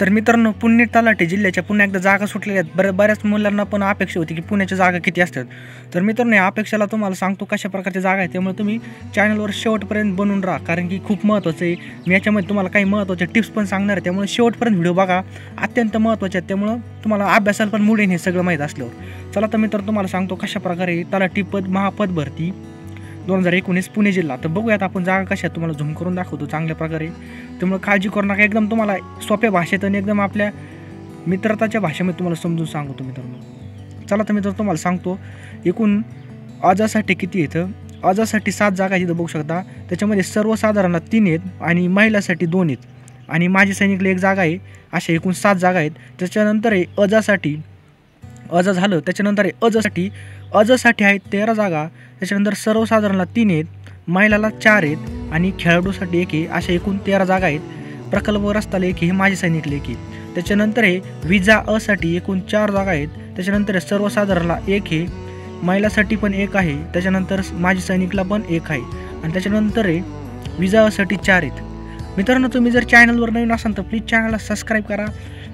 तर मित्रांनो पुणे तलाठी जिल्ह्याच्या पुन्हा एकदा जागा सुटलेल्या आहेत. बऱ्या बऱ्याच मुलांना पण अपेक्षा होती की पुण्याच्या जागा किती असतात. तर मित्रांनो या अपेक्षाला तुम्हाला सांगतो कशा प्रकारच्या जागा आहे त्यामुळे तुम्ही चॅनलवर शेवटपर्यंत बनून राहा. कारण की खूप महत्त्वाचं आहे. मी याच्यामध्ये तुम्हाला काही महत्त्वाच्या टिप्स पण सांगणार आहे. त्यामुळे शेवटपर्यंत व्हिडिओ बघा. अत्यंत महत्त्वाचे आहेत. त्यामुळं तुम्हाला अभ्यासाला पण मुळे हे सगळं माहीत असल्यावर. चला तर मित्र तुम्हाला सांगतो कशा प्रकारे तलाठी पद महापद भरती दोन हजार एकोणीस पुणे जिल्हा. तर बघूयात आपण जागा कशा तुम्हाला झूम करून दाखवतो चांगल्या प्रकारे. त्यामुळे काळजी करू नका एकदम तुम्हाला सोप्या भाषेत आणि एकदम आपल्या मित्रताच्या भाषेमध्ये तुम्हाला समजून सांगतो मित्रांनो. चला तर मित्र तुम्हाला सांगतो एकूण अजासाठी किती येतं अजासाठी सात जागा आहेत इथं बघू शकता. त्याच्यामध्ये सर्वसाधारण तीन आहेत आणि महिलासाठी दोन आहेत. आणि माझी सैनिकला एक जागा आहे. अशा एकूण सात जागा आहेत. त्याच्यानंतर आहे अजासाठी अज झालं त्याच्यानंतर आहे अजसाठी अजसाठी आहेत तेरा जागा त्याच्यानंतर सर्वसाधारणला तीन आहेत महिलाला चार आहेत आणि खेळाडूसाठी एक आहे अशा एकूण तेरा जागा आहेत. प्रकल्प रस्ताला एक हे माझे सैनिकला एक त्याच्यानंतर आहे विजा असाठी एकूण चार जागा आहेत त्याच्यानंतर सर्वसाधारणला एक आहे महिलासाठी पण एक आहे त्याच्यानंतर माझी सैनिकला पण एक आहे. आणि त्याच्यानंतर आहे विजा असाठी चार आहेत. मित्रांनो तुम्ही जर चॅनलवर नवीन असाल तर प्लीज चॅनलला सबस्क्राईब करा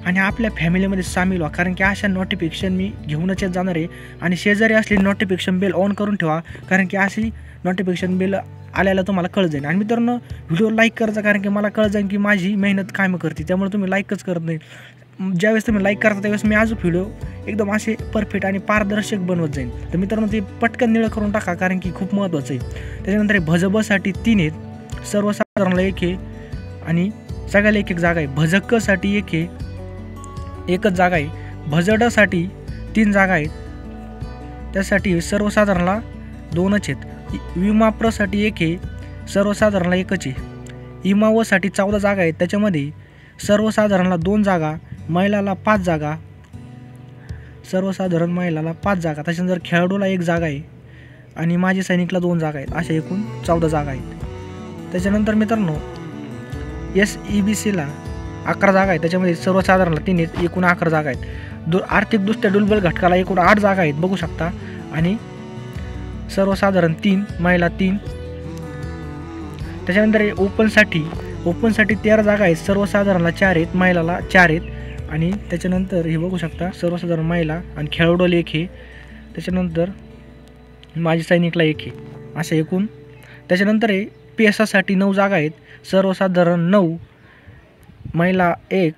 आणि आपल्या फॅमिलीमध्ये सामील व्हा. कारण की अशा नोटिफिकेशन मी घेऊनच येत जाणार आहे. आणि शेजारी असली नोटिफिकेशन बेल ऑन करून ठेवा. कारण की अशी नोटिफिकेशन बेल आल्याला तुम्हाला कळ जाईल. आणि मित्रांनो व्हिडिओ लाईक करायचा कारण की मला कळ जाईल की माझी मेहनत कामं करते. त्यामुळे तुम्ही लाईकच करत नाही. ज्यावेळेस तुम्ही लाईक करता त्यावेळेस मी अजून व्हिडिओ एकदम असे परफेक्ट आणि पारदर्शक बनवत जाईल तर मित्रांनो ते पटकन निळं करून टाका कारण की खूप महत्त्वाचं आहे. त्याच्यानंतर भजबसाठी तीन आहेत. सर्वसाधारणला एक आहे. आणि सगळ्याला एक एक जागा आहे. भजकसाठी एक आहे. एकच जागा आहे. भजडसाठी तीन जागा आहेत. त्यासाठी सर्वसाधारणला दोनच आहेत. विमाप्रसाठी एक आहे. सर्वसाधारणला एकच आहे. इमावसाठी चौदा जागा आहेत. त्याच्यामध्ये सर्वसाधारणला दोन जागा महिलाला पाच जागा. सर्वसाधारण महिलाला पाच जागा. त्याच्यानंतर खेळाडूला एक जागा आहे आणि माजी सैनिकला दोन जागा आहेत. अशा एकूण चौदा जागा आहेत. त्याच्यानंतर मित्रांनो एस ई बी सीला अकरा जागा आहेत. त्याच्यामध्ये सर्वसाधारणला तीन एकूण अकरा जागा आहेत. दु आर्थिकदृष्ट्या डुलबल घटकाला एकूण आठ जागा आहेत. बघू शकता. आणि सर्वसाधारण तीन महिला तीन. त्याच्यानंतर ओपनसाठी ओपनसाठी तेरा जागा आहेत. सर्वसाधारणला चार आहेत. महिलाला चार आहेत. आणि त्याच्यानंतर हे बघू शकता सर्वसाधारण महिला आणि खेळाडूला एक आहे त्याच्यानंतर माजी सैनिकला एक आहे अशा एकूण. त्याच्यानंतर आहे पी एस आसाठी नऊ जागा आहेत. सर्वसाधारण नऊ महिला एक.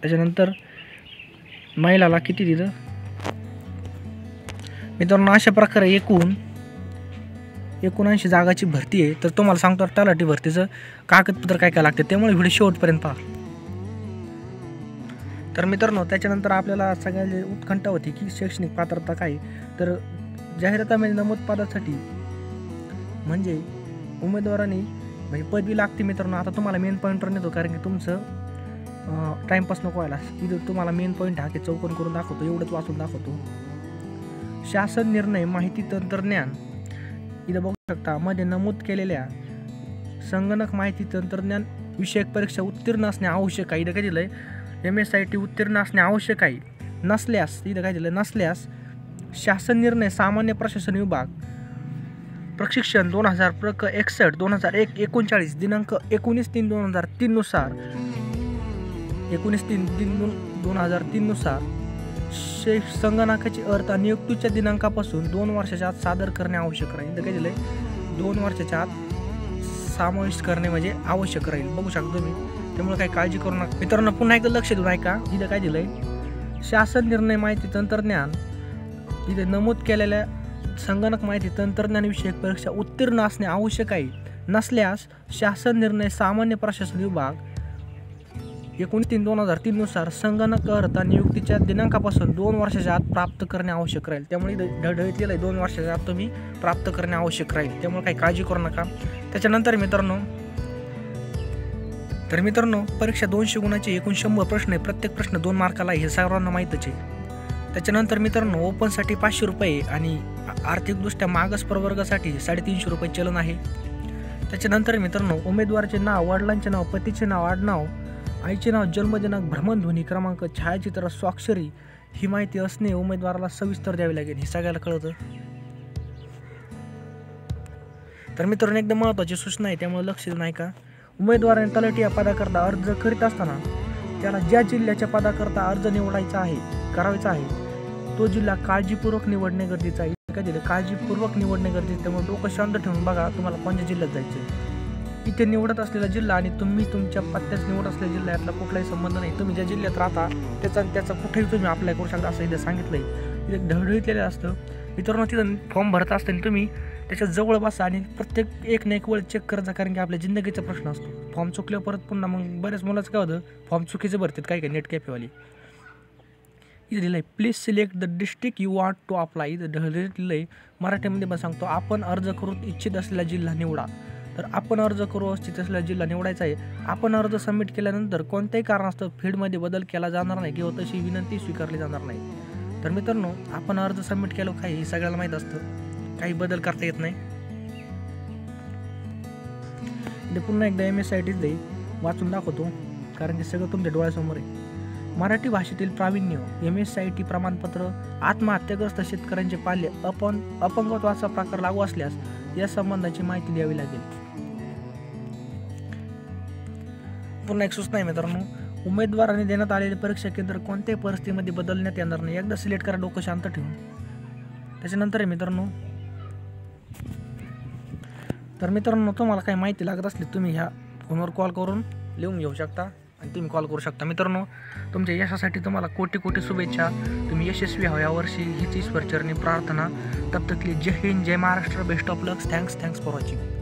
त्याच्यानंतर महिलाला किती दिलं? मित्रांनो अशा प्रकारे एकूण एकोणऐंशी जागाची भरती आहे. तर तुम्हाला सांगतो तलाठी भरतीचं कागदपत्र काय काय लागते त्यामुळे व्हिडिओ शेवटपर्यंत पहा. तर मित्रांनो त्याच्यानंतर आपल्याला सगळ्याला उत्कंठा होती की शैक्षणिक पात्रता काय? तर जाहिरातामध्ये नमूद पदासाठी म्हणजे उमेदवारांनी म्हणजे पदवी लागते मित्रांनो. आता तुम्हाला मेन पॉईंटवर नेतो कारण की तुमचं टाईमपास नको व्हायला. इथं तुम्हाला मेन पॉईंट हा की चौकन करून दाखवतो एवढंच वाचून दाखवतो. शासन निर्णय माहिती तंत्रज्ञान. इथं बघू शकता मध्ये नमूद केलेल्या संगणक माहिती तंत्रज्ञान विषयक परीक्षा उत्तीर्ण असणे आवश्यक आहे. इथं काय दिलं आहे एम एस आय टी उत्तीर्ण असणे आवश्यक आहे. नसल्यास इथं काय दिलं नसल्यास शासन निर्णय सामान्य प्रशासन विभाग प्रशिक्षण दोन हजार प्रक एकसष्ट दोन हजार एक एकोणचाळीस दिनांक एकोणीस तीन दोन हजार तीननुसार एकोणीस तीन तीन दोन दोन हजार तीननुसार शे संगणकाची अर्थ नियुक्तीच्या दिनांकापासून दोन वर्षाच्या आत सादर करणे आवश्यक राहील. तर काय दिलं आहे दोन वर्षाच्या आत समाविष्ट करणे म्हणजे आवश्यक राहील. बघू शकतो तुम्ही. त्यामुळे काही काळजी करू नका. मित्रांनो पुन्हा एकदा लक्ष देऊ ऐका. इथं काय दिलं आहे शासन निर्णय माहिती तंत्रज्ञान इथे नमूद केलेल्या संगणक माहिती तंत्रज्ञानविषयक परीक्षा उत्तीर्ण असणे आवश्यक आहे. नसल्यास शासन निर्णय सामान्य प्रशासन विभाग एकोणीस तीन दोन हजार तीननुसार संगणक अर्थ नियुक्तीच्या दिनांकापासून दोन वर्षाच्या आत प्राप्त करणे आवश्यक राहील. त्यामुळे ढळढळीतलेलं आहे. दोन वर्षाच्या आत तुम्ही प्राप्त करणे आवश्यक राहील. त्यामुळे काही काळजी करू नका. त्याच्यानंतर मित्रांनो तर मित्रांनो परीक्षा दोनशे गुणाचे एकूण शंभर प्रश्न आहे. प्रत्येक प्रश्न दोन मार्काला हे सर्वांना माहीतच आहे. त्याच्यानंतर मित्रांनो ओपनसाठी पाचशे रुपये आणि आर्थिकदृष्ट्या मागास प्रवर्गासाठी साडेतीनशे रुपये चलन आहे. त्याच्यानंतर मित्रांनो उमेदवाराचे नाव वडिलांचे नाव पतीचे नाव आडनाव आईचे नाव जन्मदिनांक भ्रमणध्वनी क्रमांक छायाचित्र स्वाक्षरी ही माहिती असणे उमेदवाराला सविस्तर द्यावी लागेल हे सगळ्याला कळतं. तर मित्रांनो एकदम महत्त्वाची सूचना आहे त्यामुळे लक्ष नाही का उमेदवाराने तलाठी या पदाकरता अर्ज करीत असताना त्याला ज्या जिल्ह्याच्या पदाकरता अर्ज निवडायचा आहे करायचा आहे तो जिल्हा काळजीपूर्वक निवडणे गरजेचं आहे. काय दिलं काळजीपूर्वक निवडणे गरजेचं त्यामुळे डोकं शांत ठेवून बघा तुम्हाला कोणत्या जिल्ह्यात जायचं आहे इथे निवडत असलेला जिल्हा आणि तुम्ही तुमच्या पत्त्यास निवडत असलेल्या जिल्ह्यातला कुठलाही संबंध नाही. तुम्ही ज्या जिल्ह्यात राहता त्याचा त्याचा कुठेही तुम्ही अप्लाय करू शकता असं इथे सांगितलं आहे इथे ढळढळीतलेलं असतं. मित्रांनो तिथं फॉर्म भरत असताना तुम्ही त्याच्याजवळ बसा आणि प्रत्येक एक ना एक वेळ चेक करता कारण की आपल्या जिंदगीचा प्रश्न असतो. फॉर्म चुकल्यावर परत पुन्हा मग बऱ्याच मुलाचं काय होतं फॉर्म चुकीचं भरतात काय काय नेट कॅफेवाली इथे दिलं आहे please select the district you want to apply. इथं दिलं आहे मराठीमध्ये पण सांगतो आपण अर्ज करू इच्छित असलेला जिल्हा निवडा. तर आपण अर्ज करू इच्छित असलेला जिल्हा निवडायचा आहे. आपण अर्ज सबमिट केल्यानंतर कोणत्याही कारणास्तव फील्डमध्ये बदल केला जाणार नाही किंवा तशी विनंती स्वीकारली जाणार नाही. तर मित्रांनो आपण अर्ज सबमिट केलो काही हे सगळ्याला माहीत असतं. काही बदल करता येत नाही. पुन्हा एकदा एम एस आय टीच वाचून दाखवतो कारण की सगळं तुमच्या डोळ्यासमोर आहे. मराठी भाषेतील प्रावीण्य एम एस आय टी प्रमाणपत्र आत्महत्याग्रस्त शेतकऱ्यांचे पाल्य अपन अपंगत्वाचा प्रकार लागू असल्यास या संबंधाची माहिती द्यावी लागेल. पुन्हा एक सूचना आहे मित्रांनो. उमेदवाराने देण्यात आलेले परीक्षा केंद्र कोणत्याही परिस्थितीमध्ये बदलण्यात येणार नाही. एकदा सिलेक्ट करा डोकं शांत ठेवून त्याच्यानंतर आहे मित्रांनो. तर मित्रांनो तुम्हाला काही माहिती लागत असली तुम्ही ह्या फोनवर कॉल करून लिहून घेऊ शकता. आणि तुम्ही कॉल करू शकता. मित्रांनो तुमच्या यशासाठी तुम्हाला कोटी कोटी शुभेच्छा. तुम्ही यशस्वी व्हावं यावर्षी हीच ईश्वरचरणी प्रार्थना. तब जय हिंद जय Maharashtra. Best of lucks thanks thanks for watching